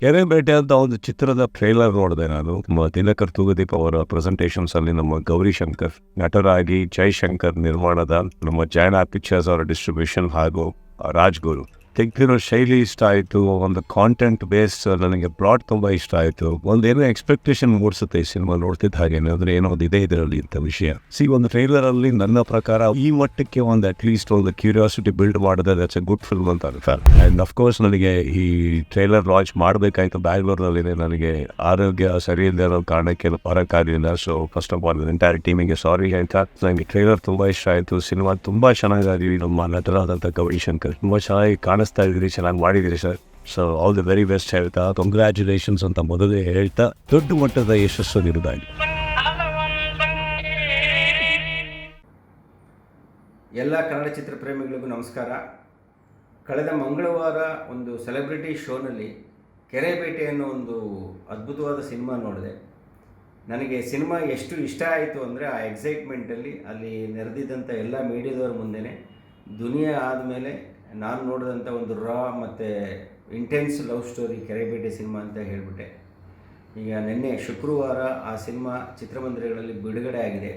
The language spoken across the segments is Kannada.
ಕೆರೆ ಬೇಟೆ ಅಂತ ಒಂದು ಚಿತ್ರದ ಟ್ರೈಲರ್ ನೋಡಿದೆ ನಾನು. ದಿನಕರ್ ತೂಗದೀಪ್ ಅವರ ಪ್ರೆಸೆಂಟೇಷನ್ಸ್ ಅಲ್ಲಿ ನಮ್ಮ ಗೌರಿ ಶಂಕರ್ ನಟರಾಗಿ ಜೈಶಂಕರ್ ನಿರ್ಮಾಣದ ನಮ್ಮ ಜಯನಾ ಪಿಕ್ಚರ್ಸ್ ಅವರ ಡಿಸ್ಟ್ರಿಬ್ಯೂಷನ್ ಹಾಗೂ ರಾಜ್ ಗುರು ತೆಗ್ದಿರೋ ಶೈಲಿ ಇಷ್ಟ ಆಯಿತು, ಒಂದು ಕಾಂಟೆಂಟ್ ಬೇಸ್ ನನಗೆ ಬ್ರಾಡ್ ತುಂಬ ಇಷ್ಟ ಆಯಿತು. ಒಂದೇನೋ ಎಕ್ಸ್ಪೆಕ್ಟೇಷನ್ ಮೂಡಿಸುತ್ತೆ ಈ ಸಿನಿಮಾ ನೋಡ್ತಿದ್ದ ಹಾಗೆ, ಅಂದರೆ ಏನೋ ಒಂದು ಇದೆ ಇದರಲ್ಲಿ ಅಂತ ವಿಷಯ. ಸಿ ಒಂದು ಟ್ರೈಲರಲ್ಲಿ ನನ್ನ ಪ್ರಕಾರ ಈ ಮಟ್ಟಕ್ಕೆ ಒಂದು ಅಟ್ ಲೀಸ್ಟ್ ಒಂದು ಕ್ಯೂರಿಯಾಸಿಟಿ ಬಿಲ್ಡ್ ಮಾಡಿದ್ರೆ ದಟ್ಸ್ ಎ ಗುಡ್ ಫಿಲ್ಮ್ ಅಂತ ಅನ್ಸುತ್ತೆ ಆ್ಯಂಡ್ ಅಫ್ಕೋರ್ಸ್ ನನಗೆ ಈ ಟ್ರೈಲರ್ ಲಾಂಚ್ ಮಾಡಬೇಕಾಯ್ತು ಬ್ಯಾಂಗ್ಳೂರ್ನಲ್ಲಿ ನನಗೆ ಆರೋಗ್ಯ ಸರಿ ಇಲ್ಲದೆ ಇರೋ ಕಾರಣಕ್ಕೆ ಬರೋಕ್ಕಾಗಲಿಲ್ಲ so first of all entire ಟೀಮಿಗೆ sorry ಅಂತ ನನಗೆ ಟ್ರೈಲರ್ ತುಂಬ ಇಷ್ಟ ಆಯಿತು. ಸಿನಿಮಾ ತುಂಬ ಚೆನ್ನಾಗಿ ನಮ್ಮ ನಟರಾದಂಥ ಗೌರಿ ಶಂಕರ್ ತುಂಬ ಚೆನ್ನಾಗಿ ಕಾಣಿಸ್ತಾ ಇದ್ದೀರಿ ಚೆನ್ನಾಗಿ ಮಾಡಿದ್ದೀರಿ sir. So all the very best ಹೇಳ್ತಾ ಕಂಗ್ರ್ಯಾಚುಲೇಷನ್ಸ್ ಅಂತ ಮೊದಲೇ ಹೇಳ್ತಾ, ದೊಡ್ಡ ಮಟ್ಟದ ಯಶಸ್ಸು ನಿರುದಾಗಿ ಎಲ್ಲ ಕನ್ನಡ ಚಿತ್ರ ಪ್ರೇಮಿಗಳಿಗೂ ನಮಸ್ಕಾರ. ಕಳೆದ ಮಂಗಳವಾರ ಒಂದು ಸೆಲೆಬ್ರಿಟಿ ಶೋನಲ್ಲಿ ಕೆರೆಬೇಟೆ ಅನ್ನೋ ಒಂದು ಅದ್ಭುತವಾದ ಸಿನಿಮಾ ನೋಡಿದೆ. ನನಗೆ ಸಿನಿಮಾ ಎಷ್ಟು ಇಷ್ಟ ಆಯಿತು ಅಂದರೆ ಆ ಎಕ್ಸೈಟ್ಮೆಂಟಲ್ಲಿ ಅಲ್ಲಿ ನೆರೆದಿದ್ದಂಥ ಎಲ್ಲ ಮೀಡಿಯಾದವ್ರ ಮುಂದೆನೇ, ದುನಿಯಾ ಆದಮೇಲೆ ನಾನು ನೋಡಿದಂಥ ಒಂದು ರಾ ಮತ್ತು intense love story Kerebete cinema ಅಂತ ಹೇಳಿಬಿಟ್ಟೆ. ಈಗ ನಿನ್ನೆ ಶುಕ್ರವಾರ ಆ ಸಿನಿಮಾ ಚಿತ್ರಮಂದಿರಗಳಲ್ಲಿ ಬಿಡುಗಡೆ ಆಗಿದೆ.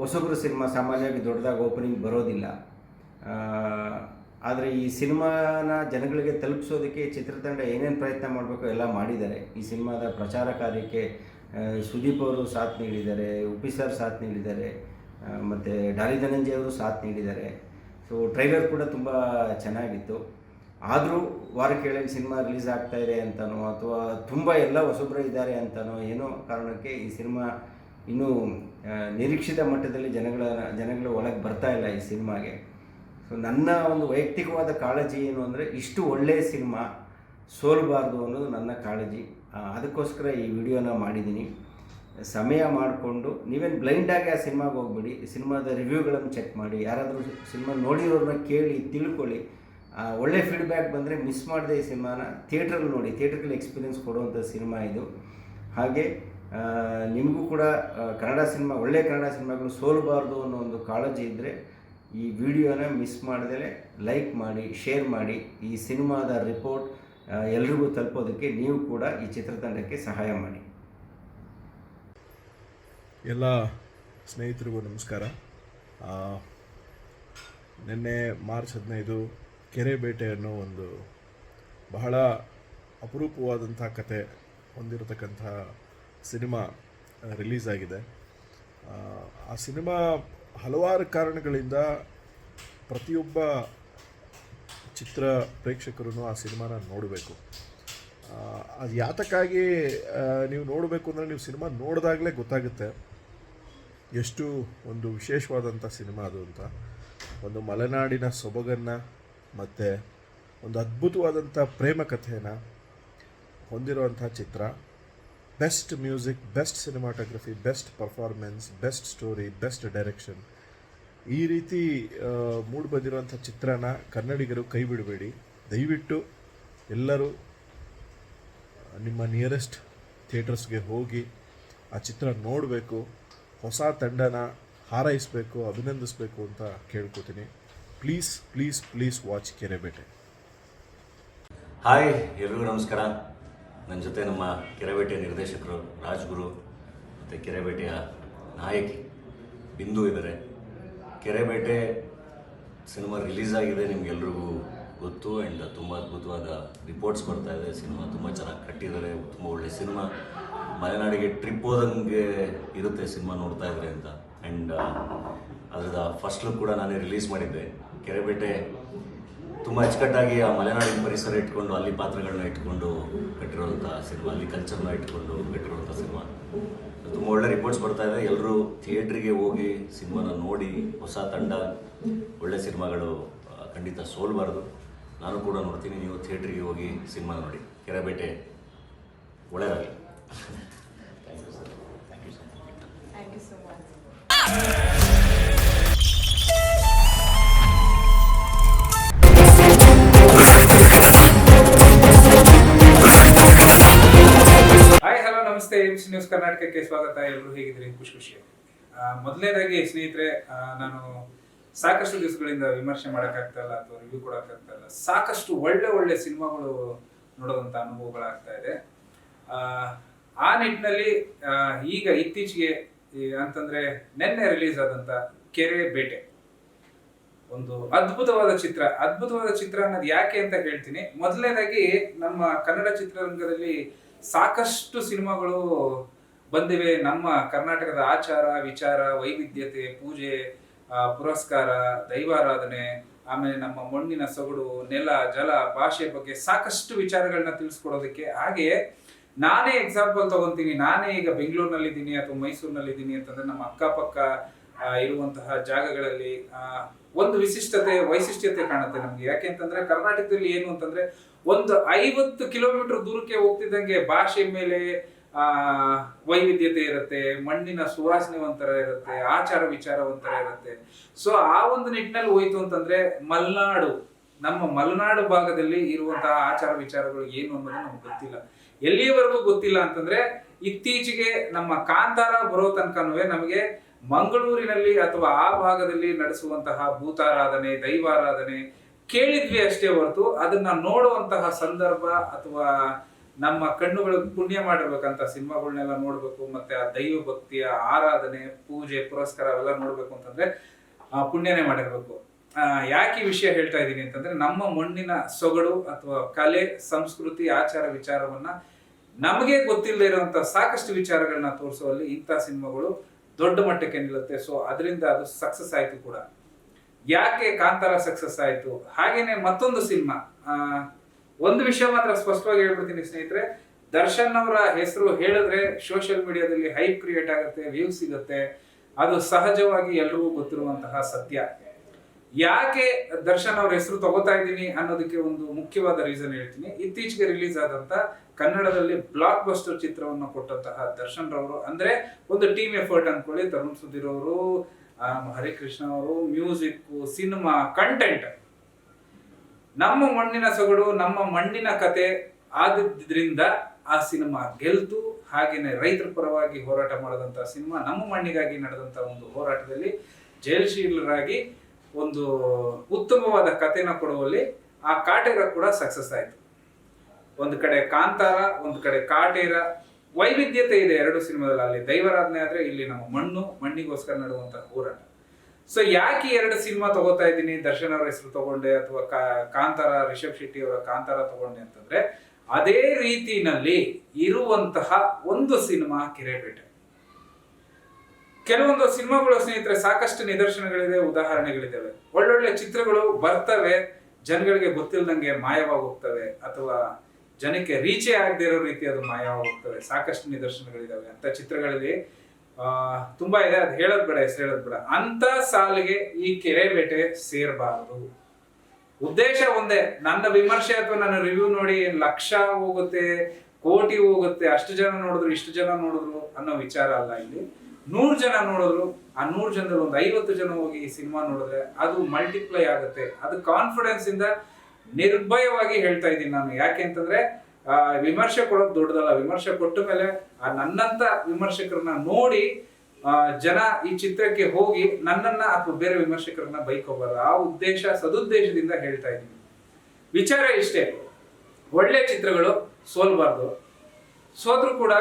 ಹೊಸಬ್ರು ಸಿನಿಮಾ ಸಾಮಾನ್ಯವಾಗಿ ದೊಡ್ಡದಾಗಿ ಓಪನಿಂಗ್ ಬರೋದಿಲ್ಲ. ಆದರೆ ಈ ಸಿನಿಮಾನ ಜನಗಳಿಗೆ ತಲುಪಿಸೋದಕ್ಕೆ ಚಿತ್ರತಂಡ ಏನೇನು ಪ್ರಯತ್ನ ಮಾಡಬೇಕು ಎಲ್ಲ ಮಾಡಿದ್ದಾರೆ. ಈ ಸಿನಿಮಾದ ಪ್ರಚಾರ ಕಾರ್ಯಕ್ಕೆ ಸುದೀಪ್ ಅವರು ಸಾಥ್ ನೀಡಿದ್ದಾರೆ ಉಪಿ ಸರ್ ಸಾಥ್ ನೀಡಿದ್ದಾರೆ ಮತ್ತು ಡಾಲಿ ಧನಂಜಯ ಅವರು ಸಾಥ್ ನೀಡಿದ್ದಾರೆ. ಸೊ ಟ್ರೈಲರ್ ಕೂಡ ತುಂಬ ಚೆನ್ನಾಗಿತ್ತು. ಆದರೂ ವಾರಕ್ಕೇಳಲ್ಲಿ ಸಿನಿಮಾ ರಿಲೀಸ್ ಆಗ್ತಾ ಇದೆ ಅಂತನೋ ಅಥವಾ ತುಂಬ ಎಲ್ಲ ಹೊಸಬ್ರು ಇದ್ದಾರೆ ಅಂತನೋ ಏನೋ ಕಾರಣಕ್ಕೆ ಈ ಸಿನಿಮಾ ಇನ್ನೂ ನಿರೀಕ್ಷಿತ ಮಟ್ಟದಲ್ಲಿ ಜನಗಳ, ಜನಗಳು ಒಳಗೆ ಬರ್ತಾ ಇಲ್ಲ ಈ ಸಿನಿಮಾಗೆ. ಸೊ ನನ್ನ ಒಂದು ವೈಯಕ್ತಿಕವಾದ ಕಾಳಜಿ ಏನು ಅಂದರೆ ಇಷ್ಟು ಒಳ್ಳೆಯ ಸಿನಿಮಾ ಸೋಲಬಾರ್ದು ಅನ್ನೋದು ನನ್ನ ಕಾಳಜಿ. ಅದಕ್ಕೋಸ್ಕರ ಈ ವಿಡಿಯೋನ ಮಾಡಿದ್ದೀನಿ. ಸಮಯ ಮಾಡಿಕೊಂಡು, ನೀವೇನು ಬ್ಲೈಂಡಾಗಿ ಆ ಸಿನಿಮಾಗೆ ಹೋಗ್ಬಿಡಿ ಸಿನಿಮಾದ ರಿವ್ಯೂಗಳನ್ನು ಚೆಕ್ ಮಾಡಿ, ಯಾರಾದರೂ ಸಿನಿಮಾ ನೋಡಿರೋರನ್ನ ಕೇಳಿ, ತಿಳ್ಕೊಳ್ಳಿ. ಒಳ್ಳೆ ಫೀಡ್ಬ್ಯಾಕ್ ಬಂದರೆ ಮಿಸ್ ಮಾಡದೆ ಈ ಸಿನಿಮಾನ ಥಿಯೇಟ್ರಲ್ಲಿ ನೋಡಿ ಥಿಯೇಟ್ರಲ್ಲಿ ಎಕ್ಸ್ಪೀರಿಯನ್ಸ್ ಕೊಡುವಂಥ ಸಿನಿಮಾ ಇದು. ಹಾಗೆ ನಿಮಗೂ ಕೂಡ ಕನ್ನಡ ಸಿನಿಮಾ, ಒಳ್ಳೆ ಕನ್ನಡ ಸಿನಿಮಾಗಳು ಸೋಲಬಾರ್ದು ಅನ್ನೋ ಒಂದು ಕಾಳಜಿ ಇದ್ದರೆ ಈ ವಿಡಿಯೋನ ಮಿಸ್ ಮಾಡ್ದೇ ಲೈಕ್ ಮಾಡಿ ಶೇರ್ ಮಾಡಿ, ಈ ಸಿನಿಮಾದ ರಿಪೋರ್ಟ್ ಎಲ್ರಿಗೂ ತಲುಪೋದಕ್ಕೆ ನೀವು ಕೂಡ ಈ ಚಿತ್ರತಂಡಕ್ಕೆ ಸಹಾಯ ಮಾಡಿ. ಎಲ್ಲ ಸ್ನೇಹಿತರಿಗೂ ನಮಸ್ಕಾರ. ನಿನ್ನೆ ಮಾರ್ಚ್ ಹದಿನೈದು ಕೆರೆ ಬೇಟೆ ಅನ್ನೋ ಒಂದು ಬಹಳ ಅಪರೂಪವಾದಂಥ ಕತೆ ಹೊಂದಿರತಕ್ಕಂಥ ಸಿನಿಮಾ ರಿಲೀಸ್ ಆಗಿದೆ. ಆ ಸಿನಿಮಾ ಹಲವಾರು ಕಾರಣಗಳಿಂದ ಪ್ರತಿಯೊಬ್ಬ ಚಿತ್ರ ಪ್ರೇಕ್ಷಕರು ಆ ಸಿನಿಮಾನ ನೋಡಬೇಕು. ಅದು ಯಾತಕ್ಕಾಗಿ ನೀವು ನೋಡಬೇಕು ಅಂದರೆ ನೀವು ಸಿನಿಮಾ ನೋಡಿದಾಗಲೇ ಗೊತ್ತಾಗುತ್ತೆ. ಎಷ್ಟು ಒಂದು ವಿಶೇಷವಾದಂಥ ಸಿನಿಮಾ ಅದು ಅಂತ. ಒಂದು ಮಲೆನಾಡಿನ ಸೊಬಗನ್ನು ಮತ್ತು ಒಂದು ಅದ್ಭುತವಾದಂಥ ಪ್ರೇಮ ಕಥೆಯನ್ನು ಹೊಂದಿರುವಂಥ ಚಿತ್ರ. Best music, best cinematography, best performance, best story, best direction. ಈ ರೀತಿ ಮೂಡ್ ಬಂದಿರುವಂಥ ಚಿತ್ರನ ಕನ್ನಡಿಗರು ಕೈ ಬಿಡಬೇಡಿ. ದಯವಿಟ್ಟು ಎಲ್ಲರೂ ನಿಮ್ಮ ನಿಯರೆಸ್ಟ್ ಥಿಯೇಟರ್ಸ್ಗೆ ಹೋಗಿ ಆ ಚಿತ್ರ ನೋಡಬೇಕು. ಹೊಸ ತಂಡನ ಹಾರೈಸಬೇಕು, ಅಭಿನಂದಿಸಬೇಕು ಅಂತ ಕೇಳ್ಕೊತೀನಿ. Please please please watch Kerebete hi, ಎಲ್ರಿಗೂ ನಮಸ್ಕಾರ. ನನ್ನ ಜೊತೆ ನಮ್ಮ ಕೆರೆಬೇಟೆ ನಿರ್ದೇಶಕರು ರಾಜ್ಗುರು ಮತ್ತು ಕೆರೆಬೇಟೆಯ ನಾಯಕಿ ಬಿಂದು ಇದ್ದಾರೆ ಕೆರೆಬೇಟೆ ಸಿನಿಮಾ ರಿಲೀಸ್ ಆಗಿದೆ ನಿಮಗೆಲ್ರಿಗೂ ಗೊತ್ತು ಆ್ಯಂಡ್ ತುಂಬ ಅದ್ಭುತವಾದ ರಿಪೋರ್ಟ್ಸ್ ಬರ್ತಾ ಇದೆ. ಸಿನಿಮಾ ತುಂಬ ಚೆನ್ನಾಗಿ ಕಟ್ಟಿದ್ದಾರೆ. ತುಂಬ ಒಳ್ಳೆ ಸಿನಿಮಾ. ಮಲೆನಾಡಿಗೆ ಟ್ರಿಪ್ ಹೋದಂಗೆ ಇರುತ್ತೆ ಸಿನಿಮಾ ನೋಡ್ತಾ ಇದ್ರೆ ಅಂತ. ಆ್ಯಂಡ್ ಅದರದ ಫಸ್ಟ್ ಲುಕ್ ಕೂಡ ನಾನೇ ರಿಲೀಸ್ ಮಾಡಿದ್ದೆ. ಕೆರೆಬೇಟೆ ತುಂಬ ಅಚ್ಚುಕಟ್ಟಾಗಿ ಆ ಮಲೆನಾಡಿನ ಪರಿಸರ ಇಟ್ಕೊಂಡು, ಅಲ್ಲಿ ಪಾತ್ರಗಳನ್ನ ಇಟ್ಕೊಂಡು ಕಟ್ಟಿರುವಂಥ ಸಿನಿಮಾ, ಅಲ್ಲಿ ಕಲ್ಚರ್ನ ಇಟ್ಕೊಂಡು ಕಟ್ಟಿರುವಂಥ ಸಿನಿಮಾ. ತುಂಬ ಒಳ್ಳೆ ರಿಪೋರ್ಟ್ಸ್ ಬರ್ತಾ ಇದೆ. ಎಲ್ಲರೂ ಥಿಯೇಟ್ರಿಗೆ ಹೋಗಿ ಸಿನಿಮಾನ ನೋಡಿ, ಹೊಸ ತಂಡ, ಒಳ್ಳೆ ಸಿನಿಮಾಗಳು ಖಂಡಿತ ಸೋಲ್ಬಾರ್ದು. ನಾನು ಕೂಡ ನೋಡ್ತೀನಿ, ನೀವು ಥಿಯೇಟ್ರಿಗೆ ಹೋಗಿ ಸಿನಿಮಾ ನೋಡಿ. ಕೆರೆಬೇಟೆ ಒಳ್ಳೆಯದಾಗಲಿ ಹಲೋ ನಮಸ್ತೆ ಎಂ ಸಿ ನ್ಯೂಸ್ ಕರ್ನಾಟಕಕ್ಕೆ ಸ್ವಾಗತ ಎಲ್ಲರೂ ಹೇಗಿದ್ದೀರಿ? ಖುಷಿ ಖುಷಿ ಆ, ಮೊದಲನೇದಾಗಿ ಸ್ನೇಹಿತರೆ ನಾನು ಸಾಕಷ್ಟು ದಿವಸಗಳಿಂದ ವಿಮರ್ಶೆ ಮಾಡೋಕ್ಕಾಗ್ತಾ ಇಲ್ಲ ಅಥವಾ ರಿವ್ಯೂ ಕೊಡೋಕ್ಕಾಗ್ತಾ ಇಲ್ಲ ಸಾಕಷ್ಟು ಒಳ್ಳೆ ಒಳ್ಳೆ ಸಿನಿಮಾಗಳು ನೋಡೋದಂಥ ಅನುಭವಗಳಾಗ್ತಾ ಇದೆ. ಆ, ನಿಟ್ಟಿನಲ್ಲಿ ಈಗ ಇತ್ತೀಚೆಗೆ ಅಂತಂದರೆ ನಿನ್ನೆ ರಿಲೀಸ್ ಆದಂತ ಕೆರೆ ಬೇಟೆ. ಒಂದು ಅದ್ಭುತವಾದ ಚಿತ್ರ. ಅದ್ಭುತವಾದ ಚಿತ್ರ ಅನ್ನೋದು ಯಾಕೆ ಅಂತ ಹೇಳ್ತೀನಿ. ಮೊದಲನೇದಾಗಿ ನಮ್ಮ ಕನ್ನಡ ಚಿತ್ರರಂಗದಲ್ಲಿ ಸಾಕಷ್ಟು ಸಿನಿಮಾಗಳು ಬಂದಿವೆ. ನಮ್ಮ ಕರ್ನಾಟಕದ ಆಚಾರ, ವಿಚಾರ, ವೈವಿಧ್ಯತೆ, ಪೂಜೆ ಪುರಸ್ಕಾರ, ದೈವಾರಾಧನೆ, ಆಮೇಲೆ ನಮ್ಮ ಮಣ್ಣಿನ ಸೊಗಡು, ನೆಲ, ಜಲ, ಭಾಷೆ ಬಗ್ಗೆ ಸಾಕಷ್ಟು ವಿಚಾರಗಳನ್ನ ತಿಳಿಸ್ಕೊಡೋದಕ್ಕೆ. ಹಾಗೆ ನಾನೇ ಎಕ್ಸಾಂಪಲ್ ತಗೊಂತೀನಿ. ನಾನೇ ಈಗ ಬೆಂಗಳೂರಿನಲ್ಲಿದ್ದೀನಿ ಅಥವಾ ಮೈಸೂರಿನಲ್ಲಿ ಮೈಸೂರಿನಲ್ಲಿದ್ದೀನಿ ಅಂತಂದ್ರೆ ನಮ್ಮ ಅಕ್ಕಪಕ್ಕ ಇರುವಂತಹ ಜಾಗಗಳಲ್ಲಿ ಒಂದು ವಿಶಿಷ್ಟತೆ, ವೈಶಿಷ್ಟ್ಯತೆ ಕಾಣುತ್ತೆ ನಮ್ಗೆ. ಯಾಕೆಂತಂದ್ರೆ ಕರ್ನಾಟಕದಲ್ಲಿ ಏನು ಅಂತಂದ್ರೆ ಒಂದು ಐವತ್ತು ಕಿಲೋಮೀಟರ್ ದೂರಕ್ಕೆ ಹೋಗ್ತಿದ್ದಂಗೆ ಭಾಷೆ ಮೇಲೆ, ಆ, ವೈವಿಧ್ಯತೆ ಇರುತ್ತೆ, ಮಣ್ಣಿನ ಸುವಾಸನೆ ಒಂಥರ ಇರುತ್ತೆ, ಆಚಾರ ವಿಚಾರ ಒಂಥರ ಇರುತ್ತೆ. ಸೊ ಆ ಒಂದು ನಿಟ್ಟಿನಲ್ಲಿ ಹೋಯ್ತು ಅಂತಂದ್ರೆ ಮಲೆನಾಡು, ನಮ್ಮ ಮಲೆನಾಡು ಭಾಗದಲ್ಲಿ ಇರುವಂತಹ ಆಚಾರ ವಿಚಾರಗಳು ಏನು ಅನ್ನೋದು ನಮ್ಗೆ ಗೊತ್ತಿಲ್ಲ. ಎಲ್ಲಿಯವರೆಗೂ ಗೊತ್ತಿಲ್ಲ ಅಂತಂದ್ರೆ ಇತ್ತೀಚೆಗೆ ನಮ್ಮ ಕಾಂತಾರ ಬರೋ ತನಕನೂ ನಮಗೆ ಮಂಗಳೂರಿನಲ್ಲಿ ಅಥವಾ ಆ ಭಾಗದಲ್ಲಿ ನಡೆಸುವಂತಹ ಭೂತಾರಾಧನೆ, ದೈವಾರಾಧನೆ ಕೇಳಿದ್ವಿ ಅಷ್ಟೇ ಹೊರತು ಅದನ್ನ ನೋಡುವಂತಹ ಸಂದರ್ಭ ಅಥವಾ ನಮ್ಮ ಕಣ್ಣುಗಳು ಪುಣ್ಯ ಮಾಡಿರ್ಬೇಕಂತ ಸಿನಿಮಾಗಳನ್ನೆಲ್ಲ ನೋಡ್ಬೇಕು ಮತ್ತೆ ಆ ದೈವ ಭಕ್ತಿಯ ಆರಾಧನೆ ಪೂಜೆ ಪುರಸ್ಕಾರ ಅವೆಲ್ಲ ನೋಡ್ಬೇಕು ಅಂತಂದ್ರೆ ಆ, ಪುಣ್ಯನೇ ಮಾಡಿರ್ಬೇಕು. ಯಾಕೆ ಈ ವಿಷಯ ಹೇಳ್ತಾ ಇದ್ದೀನಿ ಅಂತಂದ್ರೆ ನಮ್ಮ ಮಣ್ಣಿನ ಸೊಗಡು ಅಥವಾ ಕಲೆ ಸಂಸ್ಕೃತಿ ಆಚಾರ ವಿಚಾರವನ್ನ ನಮಗೆ ಗೊತ್ತಿಲ್ಲದೆ ಇರುವಂತ ಸಾಕಷ್ಟು ವಿಚಾರಗಳನ್ನ ತೋರಿಸುವಲ್ಲಿ ಇಂಥ ಸಿನಿಮಾಗಳು ದೊಡ್ಡ ಮಟ್ಟಕ್ಕೆ ನಿಲ್ಲುತ್ತೆ. ಸೊ ಅದರಿಂದ ಅದು ಸಕ್ಸಸ್ ಆಯ್ತು ಕೂಡ. ಯಾಕೆ ಕಾಂತಾರ ಸಕ್ಸಸ್ ಆಯ್ತು? ಹಾಗೇನೆ ಮತ್ತೊಂದು ಸಿನಿಮಾ. ಒಂದು ವಿಷಯ ಮಾತ್ರ ಸ್ಪಷ್ಟವಾಗಿ ಹೇಳ್ಬಿಡ್ತೀನಿ ಸ್ನೇಹಿತರೆ, ದರ್ಶನ್ ಅವರ ಹೆಸರು ಹೇಳಿದ್ರೆ ಸೋಷಿಯಲ್ ಮೀಡಿಯಾದಲ್ಲಿ ಹೈಪ್ ಕ್ರಿಯೇಟ್ ಆಗುತ್ತೆ ವ್ಯೂ ಸಿಗುತ್ತೆ. ಅದು ಸಹಜವಾಗಿ ಎಲ್ರಿಗೂ ಗೊತ್ತಿರುವಂತಹ ಸತ್ಯ. ಯಾಕೆ ದರ್ಶನ್ ಅವ್ರ ಹೆಸರು ತಗೋತಾ ಇದ್ದೀನಿ ಅನ್ನೋದಕ್ಕೆ ಒಂದು ಮುಖ್ಯವಾದ ರೀಸನ್ ಹೇಳ್ತೀನಿ. ಇತ್ತೀಚೆಗೆ ರಿಲೀಸ್ ಆದಂತ ಕನ್ನಡದಲ್ಲಿ ಬ್ಲಾಕ್ ಬಸ್ಟರ್ ಚಿತ್ರವನ್ನು ಕೊಟ್ಟಂತಹ ದರ್ಶನ್ ರವರು, ಅಂದ್ರೆ ಒಂದು ಟೀಮ್ ಎಫರ್ಟ್ ಅನ್ಕೊಳ್ಳಿ ತರುಣ್ ಸುಧೀರ್ ಅವರು ಹರಿಕೃಷ್ಣ ಅವರು ಮ್ಯೂಸಿಕ್ ಸಿನಿಮಾ ಕಂಟೆಂಟ್ ನಮ್ಮ ಮಣ್ಣಿನ ಸೊಗಡು, ನಮ್ಮ ಮಣ್ಣಿನ ಕತೆ ಆದಿದ್ದರಿಂದ ಆ ಸಿನಿಮಾ ಗೆಲ್ತು. ಹಾಗೇನೆ ರೈತರ ಪರವಾಗಿ ಹೋರಾಟ ಮಾಡಿದಂತ ಸಿನಿಮಾ ನಮ್ಮ ಮಣ್ಣಿಗಾಗಿ ನಡೆದಂತ ಒಂದು ಹೋರಾಟದಲ್ಲಿ ಜಯಶೀಲರಾಗಿ ಒಂದು ಉತ್ತಮವಾದ ಕಥೆನ ಕೊಡುವಲ್ಲಿ ಆ ಕಾಟೇರ ಕೂಡ ಸಕ್ಸಸ್ ಆಯ್ತು. ಒಂದು ಕಡೆ ಕಾಂತಾರ, ಒಂದು ಕಡೆ ಕಾಟೇರ ವೈವಿಧ್ಯತೆ ಇದೆ ಎರಡು ಸಿನಿಮಾದಲ್ಲಿ. ಅಲ್ಲಿ ದೈವರಾಧನೆ ಆದ್ರೆ ಇಲ್ಲಿ ನಮ್ಮ ಮಣ್ಣು, ಮಣ್ಣಿಗೋಸ್ಕರ ನಡುವಂತ ಹೋರಾಟ. ಸೊ ಯಾಕೆ ಎರಡು ಸಿನಿಮಾ ತಗೋತಾ ಇದ್ದೀನಿ? ದರ್ಶನ್ ಅವರ ಹೆಸರು ತಗೊಂಡೆ ಅಥವಾ ಕಾಂತಾರ, ರಿಷಬ್ ಶೆಟ್ಟಿ ಅವರ ಕಾಂತಾರ ತಗೊಂಡೆ ಅಂತಂದ್ರೆ, ಅದೇ ರೀತಿನಲ್ಲಿ ಇರುವಂತಹ ಒಂದು ಸಿನಿಮಾ ಕೆರೆಬೇಟೆ ಕೆಲವೊಂದು ಸಿನಿಮಾಗಳು ಸ್ನೇಹಿತರೆ, ಸಾಕಷ್ಟು ನಿದರ್ಶನಗಳಿದೆ, ಉದಾಹರಣೆಗಳಿದ್ದಾವೆ. ಒಳ್ಳೊಳ್ಳೆ ಚಿತ್ರಗಳು ಬರ್ತವೆ, ಜನಗಳಿಗೆ ಗೊತ್ತಿಲ್ಲದಂಗೆ ಮಾಯವಾಗಿ ಹೋಗ್ತವೆ ಅಥವಾ ಜನಕ್ಕೆ ರೀಚೆ ಆಗದೆ ಇರೋ ರೀತಿ ಅದು ಮಾಯ ಹೋಗ್ತವೆ ಸಾಕಷ್ಟು ನಿದರ್ಶನಗಳಿದಾವೆ. ಅಂತ ಚಿತ್ರಗಳಲ್ಲಿ, ಆ, ತುಂಬಾ ಇದೆ. ಅದು ಹೇಳೋದ್ ಬೇಡ, ಹೆಸರು ಹೇಳೋದ್ ಬೇಡ. ಅಂತ ಸಾಲಿಗೆ ಈ ಕೆರೆ ಬೇಟೆ ಸೇರಬಾರದು. ಉದ್ದೇಶ ಒಂದೇ. ನನ್ನ ವಿಮರ್ಶೆ ಅಥವಾ ನನ್ನ ರಿವ್ಯೂ ನೋಡಿ ಲಕ್ಷ ಹೋಗುತ್ತೆ, ಕೋಟಿ ಹೋಗುತ್ತೆ, ಅಷ್ಟು ಜನ ನೋಡಿದ್ರು, ಇಷ್ಟು ಜನ ನೋಡಿದ್ರು ಅನ್ನೋ ವಿಚಾರ ಅಲ್ಲ ಇಲ್ಲಿ. ನೂರು ಜನ ನೋಡಿದ್ರು, ಆ ನೂರು ಜನದಲ್ಲಿ ಒಂದು ಐವತ್ತು ಜನ ಹೋಗಿ ಈ ಸಿನಿಮಾ ನೋಡಿದ್ರೆ ಅದು ಮಲ್ಟಿಪ್ಲೈ ಆಗುತ್ತೆ. ಅದು ಕಾನ್ಫಿಡೆನ್ಸ್ ಇಂದ ನಿರ್ಭಯವಾಗಿ ಹೇಳ್ತಾ ಇದ್ದೀನಿ ನಾನು. ಯಾಕೆ ಅಂತಂದ್ರೆ ವಿಮರ್ಶೆ ಕೊಡೋದು ದೊಡ್ಡದಲ್ಲ. ವಿಮರ್ಶೆ ಕೊಟ್ಟ ಮೇಲೆ ಆ ನನ್ನಂತ ವಿಮರ್ಶಕರನ್ನ ನೋಡಿ ಜನ ಈ ಚಿತ್ರಕ್ಕೆ ಹೋಗಿ ನನ್ನನ್ನ ಅಥವಾ ಬೇರೆ ವಿಮರ್ಶಕರನ್ನ ಬೈಕೋಬಾರ ಆ ಉದ್ದೇಶ, ಸದುದ್ದೇಶದಿಂದ ಹೇಳ್ತಾ ಇದ್ದೀನಿ. ವಿಚಾರ ಇಷ್ಟೇ. ಒಳ್ಳೆ ಚಿತ್ರಗಳು ಸೋಲ್ಬಾರ್ದು. ಸೋದ್ರು ಕೂಡ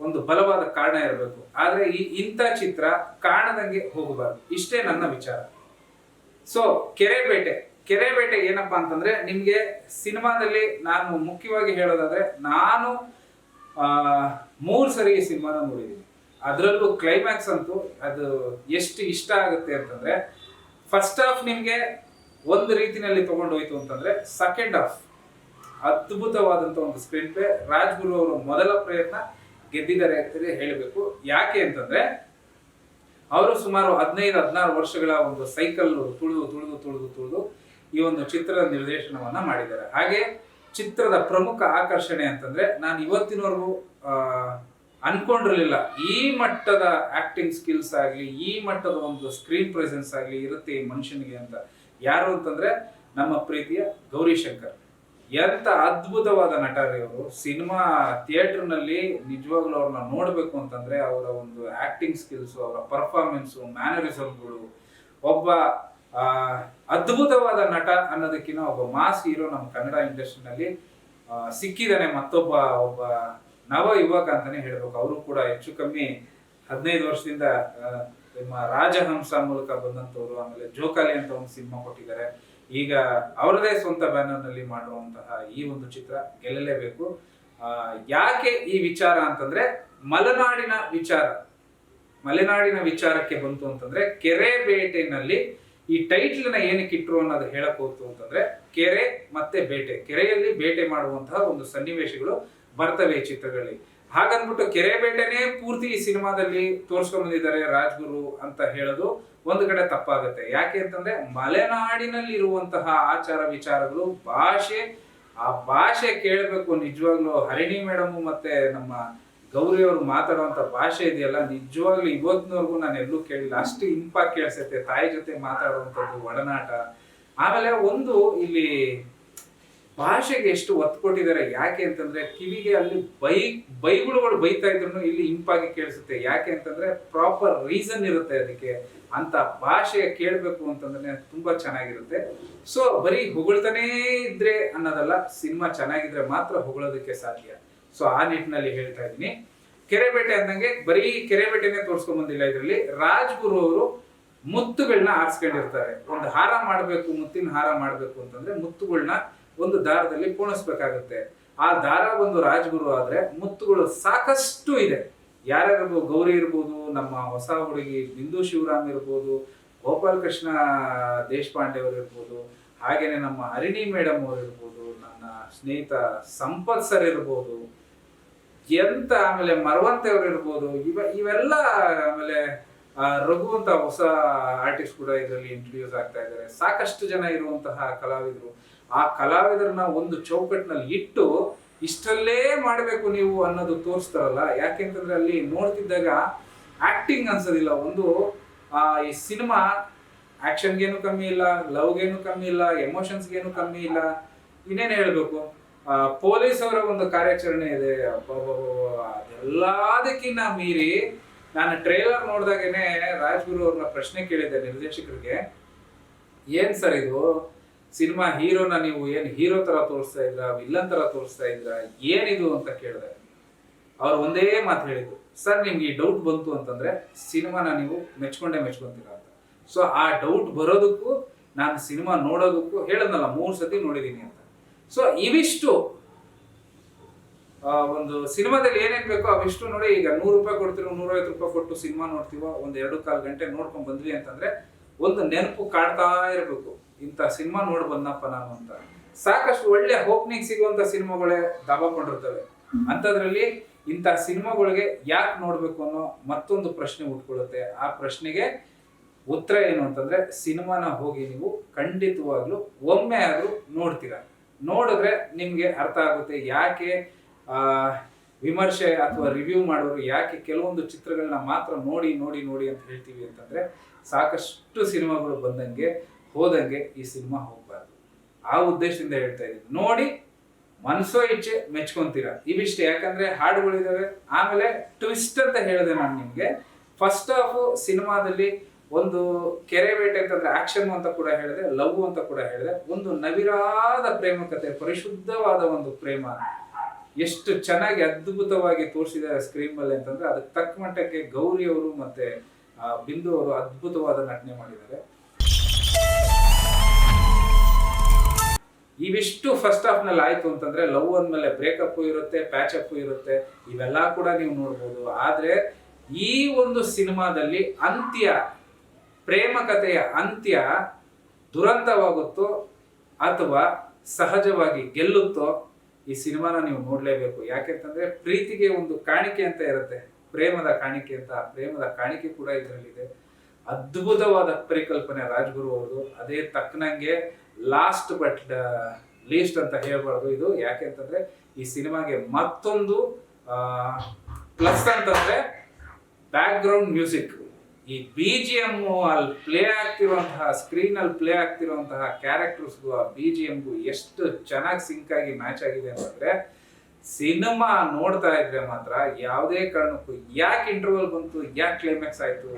ಒಂದು ಬಲವಾದ ಕಾರಣ ಇರಬೇಕು. ಆದ್ರೆ ಈ ಇಂಥ ಚಿತ್ರ ಕಾಣದಂಗೆ ಹೋಗಬಾರ್ದು. ಇಷ್ಟೇ ನನ್ನ ವಿಚಾರ. ಸೊ ಕೆರೆಬೇಟೆ ಕೆರೆಬೇಟೆ ಏನಪ್ಪಾ ಅಂತಂದ್ರೆ ನಿಮ್ಗೆ ಸಿನಿಮಾದಲ್ಲಿ ನಾನು ಮುಖ್ಯವಾಗಿ ಹೇಳೋದಾದ್ರೆ ನಾನು, ಆ, ಮೂರು ಸರಿ ಈ ಸಿನಿಮಾನ ನೋಡಿದ್ದೀನಿ ಅದರಲ್ಲೂ ಕ್ಲೈಮ್ಯಾಕ್ಸ್ ಅಂತೂ ಅದು ಎಷ್ಟು ಇಷ್ಟ ಆಗುತ್ತೆ ಅಂತಂದ್ರೆ ಫಸ್ಟ್ ಹಾಫ್ ನಿಮ್ಗೆ ಒಂದು ರೀತಿನಲ್ಲಿ ತಗೊಂಡೋಯ್ತು ಅಂತಂದ್ರೆ ಸೆಕೆಂಡ್ ಹಾಫ್ ಅದ್ಭುತವಾದಂತ ಒಂದು ಸ್ಕ್ರೀನ್ ಪ್ಲೇ ರಾಜ್ಗುರು ಅವರ ಮೊದಲ ಪ್ರಯತ್ನ ಗೆದ್ದಿದ್ದಾರೆ ಅಂತಲೇ ಹೇಳಬೇಕು. ಯಾಕೆ ಅಂತಂದ್ರೆ, ಅವರು ಸುಮಾರು ಹದಿನೈದು, ಹದಿನಾರು ವರ್ಷಗಳ ಒಂದು ಸೈಕಲ್ ತುಳಿದು ತುಳಿದು ತುಳಿದು ತುಳಿದು ಈ ಒಂದು ಚಿತ್ರದ ನಿರ್ದೇಶನವನ್ನ ಮಾಡಿದ್ದಾರೆ. ಹಾಗೆ ಚಿತ್ರದ ಪ್ರಮುಖ ಆಕರ್ಷಣೆ ಅಂತಂದ್ರೆ ನಾನು ಇವತ್ತಿನವರೆಗೂ ಅನ್ಕೊಂಡಿರಲಿಲ್ಲ. ಈ ಮಟ್ಟದ ಆಕ್ಟಿಂಗ್ ಸ್ಕಿಲ್ಸ್ ಆಗಲಿ, ಈ ಮಟ್ಟದ ಒಂದು ಸ್ಕ್ರೀನ್ ಪ್ರೆಸೆನ್ಸ್ ಆಗಲಿ ಇರುತ್ತೆ ಈ ಮನುಷ್ಯನಿಗೆ ಅಂತ. ಯಾರು ಅಂತಂದ್ರೆ ನಮ್ಮ ಪ್ರೀತಿಯ ಗೌರಿಶಂಕರ್ ಎಂತ ಅದ್ಭುತವಾದ ನಟ ರೀ ಅವರು ಸಿನಿಮಾ ಥಿಯೇಟರ್ನಲ್ಲಿ ನಿಜವಾಗ್ಲೂ ಅವ್ರನ್ನ ನೋಡಬೇಕು ಅಂತಂದ್ರೆ ಅವರ ಒಂದು ಆಕ್ಟಿಂಗ್ ಸ್ಕಿಲ್ಸ್ ಅವರ ಪರ್ಫಾರ್ಮೆನ್ಸು ಮ್ಯಾನರಿಸಮ್ಗಳು ಒಬ್ಬ ಅದ್ಭುತವಾದ ನಟ ಅನ್ನೋದಕ್ಕಿಂತ ಒಬ್ಬ ಮಾಸ್ ಹೀರೋ ನಮ್ಮ ಕನ್ನಡ ಇಂಡಸ್ಟ್ರಿನಲ್ಲಿ ಸಿಕ್ಕಿದ್ದಾನೆ. ಮತ್ತೊಬ್ಬ, ಒಬ್ಬ ನವ ಯುವಕ ಅಂತಾನೆ ಹೇಳ್ಬೇಕು. ಅವರು ಕೂಡ ಹೆಚ್ಚು ಕಮ್ಮಿ ಹದಿನೈದು ವರ್ಷದಿಂದ ನಿಮ್ಮ ರಾಜಹಂಸ ಮೂಲಕ ಬಂದಂತವ್ರು ಆಮೇಲೆ ಜೋಕಾಲಿ ಅಂತ ಒಂದು ಸಿನಿಮಾ ಕೊಟ್ಟಿದ್ದಾರೆ. ಈಗ ಅವರದೇ ಸ್ವಂತ ಬ್ಯಾನರ್ನಲ್ಲಿ ಮಾಡಿರುವಂತಹ ಈ ಒಂದು ಚಿತ್ರ ಗೆಲ್ಲಲೇಬೇಕು. ಯಾಕೆ ಈ ವಿಚಾರ ಅಂತಂದ್ರೆ, ಮಲೆನಾಡಿನ ವಿಚಾರ, ಮಲೆನಾಡಿನ ವಿಚಾರಕ್ಕೆ ಬಂತು ಅಂತಂದ್ರೆ, ಕೆರೆ ಬೇಟೆನಲ್ಲಿ ಈ ಟೈಟ್ಲ್ನ ಏನಕ್ಕೆ ಇಟ್ರು ಅನ್ನೋದು ಹೇಳಕ್ ಹೋಗ್ತು ಅಂತಂದ್ರೆ, ಕೆರೆ ಮತ್ತೆ ಬೇಟೆ. ಕೆರೆಯಲ್ಲಿ ಬೇಟೆ ಮಾಡುವಂತಹ ಒಂದು ಸನ್ನಿವೇಶಗಳು ಬರ್ತವೆ ಈ ಚಿತ್ರಗಳಲ್ಲಿ. ಹಾಗನ್ಬಿಟ್ಟು ಕೆರೆ ಬೇಟೆನೇ ಪೂರ್ತಿ ಈ ಸಿನಿಮಾದಲ್ಲಿ ತೋರ್ಸ್ಕೊಂಡ್ ಬಂದಿದ್ದಾರೆ ರಾಜ್ಗುರು ಅಂತ ಹೇಳೋದು ಒಂದು ಕಡೆ ತಪ್ಪಾಗುತ್ತೆ. ಯಾಕೆ ಅಂತಂದ್ರೆ ಮಲೆನಾಡಿನಲ್ಲಿ ಇರುವಂತಹ ಆಚಾರ ವಿಚಾರಗಳು ಭಾಷೆ, ಆ ಭಾಷೆ ಕೇಳಬೇಕು ನಿಜವಾಗ್ಲೂ ಹರಿಣಿ ಮೇಡಮ್ ಮತ್ತೆ ನಮ್ಮ ಗೌರಿ ಅವರು ಮಾತಾಡುವಂತ ಭಾಷೆ ಇದೆಯಲ್ಲ, ನಿಜವಾಗ್ಲೂ ಇವತ್ತಿನವರೆಗೂ ನಾನು ಎಲ್ಲೂ ಕೇಳಿಲ್ಲ. ಅಷ್ಟು ಇಂಪಾಗಿ ಕೇಳಿಸುತ್ತೆ, ತಾಯಿ ಜೊತೆ ಮಾತಾಡುವಂಥದ್ದು, ಒಡನಾಟ. ಆಮೇಲೆ ಒಂದು ಇಲ್ಲಿ ಭಾಷೆಗೆ ಎಷ್ಟು ಒತ್ತು ಕೊಟ್ಟಿದ್ದಾರೆ, ಯಾಕೆ ಅಂತಂದ್ರೆ ಕಿವಿಗೆ ಅಲ್ಲಿ ಬೈ, ಬೈಗುಳುಗಳು ಬೈತಾ ಇದ್ರು ಇಲ್ಲಿ ಇಂಪಾಗಿ ಕೇಳಿಸುತ್ತೆ. ಯಾಕೆ ಅಂತಂದ್ರೆ ಪ್ರಾಪರ್ ರೀಸನ್ ಇರುತ್ತೆ ಅದಕ್ಕೆ. ಅಂತ ಭಾಷೆ ಕೇಳಬೇಕು ಅಂತಂದ್ರೆ ತುಂಬಾ ಚೆನ್ನಾಗಿರುತ್ತೆ. ಸೊ ಬರೀ ಹೊಗಳ್ತಾನೇ ಇದ್ರೆ ಅನ್ನೋದಲ್ಲ, ಸಿನಿಮಾ ಚೆನ್ನಾಗಿದ್ರೆ ಮಾತ್ರ ಹೊಗಳೋದಕ್ಕೆ ಸಾಧ್ಯ. ಸೊ ಆ ನಿಟ್ಟಿನಲ್ಲಿ ಹೇಳ್ತಾ ಇದ್ದೀನಿ. ಕೆರೆಬೇಟೆ ಅಂದಂಗೆ ಬರೀ ಕೆರೆಬೇಟೆನೆ ತೋರಿಸ್ಕೊಂಡ್ ಬಂದಿಲ್ಲ ಇದರಲ್ಲಿ. ರಾಜ್ಗುರು ಅವರು ಮುತ್ತುಗಳನ್ನ ಆರಿಸ್ಕೊಂಡಿರ್ತಾರೆ ಒಂದು ಹಾರ ಮಾಡಬೇಕು, ಮುತ್ತಿನ ಹಾರ ಮಾಡಬೇಕು ಅಂತಂದ್ರೆ ಮುತ್ತುಗಳನ್ನ ಒಂದು ದಾರದಲ್ಲಿ ಪೋಣಿಸ್ಬೇಕಾಗುತ್ತೆ. ಆ ದಾರ ಒಂದು ರಾಜ್ಗುರು ಆದ್ರೆ ಮುತ್ತುಗಳು ಸಾಕಷ್ಟು ಇದೆ. ಯಾರ್ಯಾರು ಗೌರಿ ಇರ್ಬೋದು, ನಮ್ಮ ಹೊಸ ಹುಡುಗಿ ಬಿಂದು ಶಿವರಾಮ್ ಇರ್ಬೋದು, ಗೋಪಾಲ್ ಕೃಷ್ಣ ದೇಶಪಾಂಡೆ ಅವರು ಇರ್ಬೋದು, ಹಾಗೇನೆ ನಮ್ಮ ಹರಿಣಿ ಮೇಡಮ್ ಅವರು ಇರ್ಬೋದು, ನನ್ನ ಸ್ನೇಹಿತ ಸಂಪತ್ ಸರ್ ಇರ್ಬೋದು ಎಂತ ಆಮೇಲೆ ಮರವಂತೆಯವರು ಇರ್ಬೋದು, ಇವ, ಇವೆಲ್ಲ ಆಮೇಲೆ ರಘು ಅಂತ ಹೊಸ ಆರ್ಟಿಸ್ಟ್ ಕೂಡ ಇದರಲ್ಲಿ ಇಂಟ್ರೊಡ್ಯೂಸ್ ಆಗ್ತಾ ಇದ್ದಾರೆ ಸಾಕಷ್ಟು ಜನ ಇರುವಂತಹ ಕಲಾವಿದರು. ಆ ಕಲಾವಿದರನ್ನ ಒಂದು ಚೌಕಟ್ಟಿನಲ್ಲಿ ಇಟ್ಟು ಇಷ್ಟಲ್ಲೇ ಮಾಡಬೇಕು ನೀವು ಅನ್ನೋದು ತೋರಿಸ್ತಾರಲ್ಲ, ಯಾಕೆಂತಂದ್ರೆ ಅಲ್ಲಿ ನೋಡ್ತಿದ್ದಾಗ ಆಕ್ಟಿಂಗ್ ಅನ್ಸೋದಿಲ್ಲ. ಒಂದು, ಆ, ಈ ಸಿನಿಮಾ ಆಕ್ಷನ್ಗೇನು ಕಮ್ಮಿ ಇಲ್ಲ ಲವ್ಗೇನು ಕಮ್ಮಿ ಇಲ್ಲ ಎಮೋಷನ್ಸ್ಗೇನು ಕಮ್ಮಿ ಇಲ್ಲ, ಇನ್ನೇನು ಹೇಳ್ಬೇಕು? ಪೊಲೀಸ್ ಅವರ ಒಂದು ಕಾರ್ಯಾಚರಣೆ ಇದೆ. ಅದೆಲ್ಲದಕ್ಕಿಂತ ಮೀರಿ ನಾನು ಟ್ರೇಲರ್ ನೋಡಿದಾಗೇನೆ ರಾಜ್ಗುರು ಅವ್ರನ್ನ ಪ್ರಶ್ನೆ ಕೇಳಿದ್ದೆ ನಿರ್ದೇಶಕರಿಗೆ. ಏನ್ ಸರ್ ಇದು? ಸಿನಿಮಾ ಹೀರೋನ ನೀವು ಏನ್ ಹೀರೋ ತರ ತೋರಿಸ್ತಾ ಇದ್ರ, ವಿಲ್ಲನ್ ತರ ತೋರಿಸ್ತಾ ಇದ್ರ, ಏನಿದು ಅಂತ ಕೇಳಿದೆ. ಅವ್ರು ಒಂದೇ ಮಾತು ಹೇಳಿದ್ರು. ಸರ್, ನಿಮ್ಗೆ ಈ ಡೌಟ್ ಬಂತು ಅಂತಂದ್ರೆ ಸಿನಿಮಾನ ನೀವು ಮೆಚ್ಕೊಂಡೇ ಮೆಚ್ಕೊಂತೀರ ಅಂತ. ಸೊ ಆ ಡೌಟ್ ಬರೋದಕ್ಕೂ, ನಾನು ಸಿನಿಮಾ ನೋಡೋದಕ್ಕೂ, ಹೇಳದ್ನಲ್ಲ, ಮೂರು ಸತಿ ನೋಡಿದೀನಿ ಅಂತ. ಸೊ ಇವಿಷ್ಟು ಒಂದು ಸಿನಿಮಾದಲ್ಲಿ ಏನೇನ್ ಬೇಕೋ ಅವಿಷ್ಟು ನೋಡಿ ಈಗ ನೂರು ರೂಪಾಯಿ ಕೊಡ್ತಿರೋ ನೂರೈವತ್ತು ರೂಪಾಯಿ ಕೊಟ್ಟು ಸಿನಿಮಾ ನೋಡ್ತೀವೋ ಒಂದು ಎರಡು ಕಾಲು ಗಂಟೆ ನೋಡ್ಕೊಂಡ್ ಬಂದ್ವಿ ಅಂತಂದ್ರೆ ಒಂದು ನೆನಪು ಕಾಡ್ತಾ ಇರಬೇಕು. ಇಂಥ ಸಿನಿಮಾ ನೋಡಿ ಬಂದಪ್ಪ ನಾನು ಅಂತ. ಸಾಕಷ್ಟು ಒಳ್ಳೆ ಹೋಪ್ನಿಂಗ್ ಸಿಗುವಂತ ಸಿನಿಮಾಗಳೇ ದಬಾಕೊಂಡಿರ್ತವೆ ಅಂಥದ್ರಲ್ಲಿ ಇಂಥ ಸಿನಿಮಾಗಳಿಗೆ ಯಾಕೆ ನೋಡ್ಬೇಕು ಅನ್ನೋ ಮತ್ತೊಂದು ಪ್ರಶ್ನೆ ಉಟ್ಕೊಳ್ಳುತ್ತೆ ಆ ಪ್ರಶ್ನೆಗೆ ಉತ್ತರ ಏನು ಅಂತಂದ್ರೆ, ಸಿನಿಮಾನ ಹೋಗಿ ನೀವು ಖಂಡಿತವಾಗ್ಲೂ ಒಮ್ಮೆ ಆದ್ರೂ ನೋಡ್ತೀರಾ? ನೋಡಿದ್ರೆ ನಿಮಗೆ ಅರ್ಥ ಆಗುತ್ತೆ ಯಾಕೆ ವಿಮರ್ಶೆ ಅಥವಾ ರಿವ್ಯೂ ಮಾಡೋರು ಯಾಕೆ ಕೆಲವೊಂದು ಚಿತ್ರಗಳನ್ನ ಮಾತ್ರ ನೋಡಿ ನೋಡಿ ನೋಡಿ ಅಂತ ಹೇಳ್ತೀವಿ ಅಂತಂದ್ರೆ ಸಾಕಷ್ಟು ಸಿನಿಮಾಗಳು ಬಂದಂಗೆ, ಹೋದಂಗೆ ಈ ಸಿನಿಮಾ ಹೋಗ್ಬಾರ್ದು. ಆ ಉದ್ದೇಶದಿಂದ ಹೇಳ್ತಾ ಇದ್ದೀನಿ. ನೋಡಿ, ಮನಸೋ ಇಚ್ಛೆ ಮೆಚ್ಕೊಂತೀರ. ಇವಿಷ್ಟು. ಯಾಕಂದ್ರೆ ಹಾಡುಗಳಿದಾವೆ. ಆಮೇಲೆ ಟ್ವಿಸ್ಟ್ ಅಂತ ಹೇಳಿದೆ ನಾನು ನಿಮಗೆ. ಫಸ್ಟ್ ಹಾಫ್ ಸಿನಿಮಾದಲ್ಲಿ ಒಂದು ಕೆರೆ ಬೇಟೆ ಅಂತಂದ್ರೆ ಆಕ್ಷನ್ ಅಂತ ಕೂಡ ಹೇಳಿದೆ, ಲವ್ ಅಂತ ಕೂಡ ಹೇಳಿದೆ. ಒಂದು ನವಿರಾದ ಪ್ರೇಮ ಕಥೆ, ಪರಿಶುದ್ಧವಾದ ಒಂದು ಪ್ರೇಮ. ಎಷ್ಟು ಚೆನ್ನಾಗಿ ಅದ್ಭುತವಾಗಿ ತೋರಿಸಿದ್ದಾರೆ ಸ್ಕ್ರೀನ್ ಮೇಲೆ ಅಂತಂದ್ರೆ ಅದಕ್ಕೆ ತಕ್ಕ ಮಟ್ಟಕ್ಕೆ ಗೌರಿ ಅವರು ಮತ್ತೆ ಬಿಂದು ಅವರು ಅದ್ಭುತವಾದ ನಟನೆ ಮಾಡಿದ್ದಾರೆ. ಇವಿಷ್ಟು ಫಸ್ಟ್ ಹಾಫ್ನಲ್ಲಿ ಆಯ್ತು ಅಂತಂದ್ರೆ ಲವ್ ಅಂದ್ಮೇಲೆ ಬ್ರೇಕಪ್ ಇರುತ್ತೆ ಪ್ಯಾಚ್ ಅಪ್ ಇರುತ್ತೆ, ಇವೆಲ್ಲ ಕೂಡ ನೀವು ನೋಡ್ಬೋದು. ಆದ್ರೆ ಈ ಒಂದು ಸಿನಿಮಾದಲ್ಲಿ ಅಂತ್ಯ ಪ್ರೇಮ ಕಥೆಯ ಅಂತ್ಯ ದುರಂತವಾಗುತ್ತೋ ಅಥವಾ ಸಹಜವಾಗಿ ಗೆಲ್ಲುತ್ತೋ ಈ ಸಿನಿಮಾನ ನೀವು ನೋಡ್ಲೇಬೇಕು. ಯಾಕೆಂತಂದ್ರೆ ಪ್ರೀತಿಗೆ ಒಂದು ಕಾಣಿಕೆ ಅಂತ ಇರುತ್ತೆ. ಪ್ರೇಮದ ಕಾಣಿಕೆ ಅಂತ, ಪ್ರೇಮದ ಕಾಣಿಕೆ ಕೂಡ ಇದರಲ್ಲಿದೆ. ಅದ್ಭುತವಾದ ಪರಿಕಲ್ಪನೆ ರಾಜ್ಗುರು ಅವ್ರದ್ದು. ಅದೇ ತಕ್ಕನಂಗೆ ಲಾಸ್ಟ್ ಬಟ್ ಲೀಸ್ಟ್ ಅಂತ ಹೇಳ್ಬಾರ್ದು ಇದು. ಯಾಕೆಂತಂದ್ರೆ ಈ ಸಿನಿಮಾಗೆ ಮತ್ತೊಂದು ಪ್ಲಸ್ ಅಂತಂದ್ರೆ ಬ್ಯಾಕ್ ಗ್ರೌಂಡ್ ಮ್ಯೂಸಿಕ್ ಈ ಬಿ ಜಿ ಎಂ ಅಲ್ಲಿ ಪ್ಲೇ ಆಗ್ತಿರುವಂತಹ ಸ್ಕ್ರೀನ್ ಅಲ್ಲಿ ಪ್ಲೇ ಆಗ್ತಿರುವಂತಹ ಕ್ಯಾರೆಕ್ಟರ್ಸ್ಗೂ ಆ ಬಿ ಜಿ ಎಮ್ಗೂ ಎಷ್ಟು ಚೆನ್ನಾಗಿ ಸಿಂಕ್ ಆಗಿ ಮ್ಯಾಚ್ ಆಗಿದೆ ಅಂತಂದ್ರೆ, ಸಿನಿಮಾ ನೋಡ್ತಾ ಇದ್ರೆ ಮಾತ್ರ ಯಾವುದೇ ಕಾರಣಕ್ಕೂ ಯಾಕೆ ಇಂಟರ್ವಲ್ ಬಂತು, ಯಾಕೆ ಕ್ಲೈಮ್ಯಾಕ್ಸ್ ಆಯ್ತು,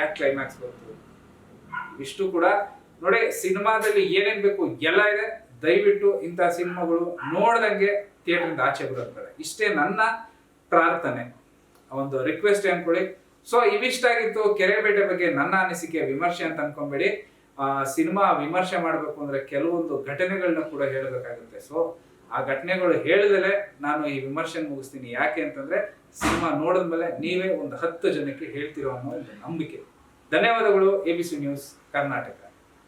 ಯಾಕೆ ಕ್ಲೈಮ್ಯಾಕ್ಸ್ ಬಂತು, ಇಷ್ಟು ಕೂಡ ನೋಡಿ ಸಿನಿಮಾದಲ್ಲಿ ಏನೇನ್ ಬೇಕು ಎಲ್ಲ ಇದೆ. ದಯವಿಟ್ಟು ಇಂಥ ಸಿನಿಮಾಗಳು ನೋಡ್ದಂಗೆ ಥಿಯೇಟ್ರಿಂದ ಆಚೆ ಬರುತ್ತಾರೆ ಇಷ್ಟೇ ನನ್ನ ಪ್ರಾರ್ಥನೆ. ಒಂದು ರಿಕ್ವೆಸ್ಟ್ ಅನ್ಕೊಳ್ಳಿ ಸೊ ಇವಿಷ್ಟಾಗಿತ್ತು ಕೆರೆಬೇಟೆ ಬಗ್ಗೆ ನನ್ನ ಅನಿಸಿಕೆ, ವಿಮರ್ಶೆ ಅಂತ ಅನ್ಕೊಂಬೇಡಿ. ಆ, ಸಿನಿಮಾ ವಿಮರ್ಶೆ ಮಾಡಬೇಕು ಅಂದ್ರೆ ಕೆಲವೊಂದು ಘಟನೆಗಳನ್ನ ಕೂಡ ಹೇಳಬೇಕಾಗುತ್ತೆ. ಸೊ ಆ ಘಟನೆಗಳು ಹೇಳಿದ್ರೆ ನಾನು ಈ ವಿಮರ್ಶೆ ಮುಗಿಸ್ತೀನಿ. ಯಾಕೆ ಅಂತಂದ್ರೆ ಸಿನಿಮಾ ನೋಡಿದ್ಮೇಲೆ ನೀವೇ ಒಂದು ಹತ್ತು ಜನಕ್ಕೆ ಹೇಳ್ತಿರೋ ಅನ್ನೋ ಒಂದು ನಂಬಿಕೆ. ಧನ್ಯವಾದಗಳು, A B C news, Karnataka.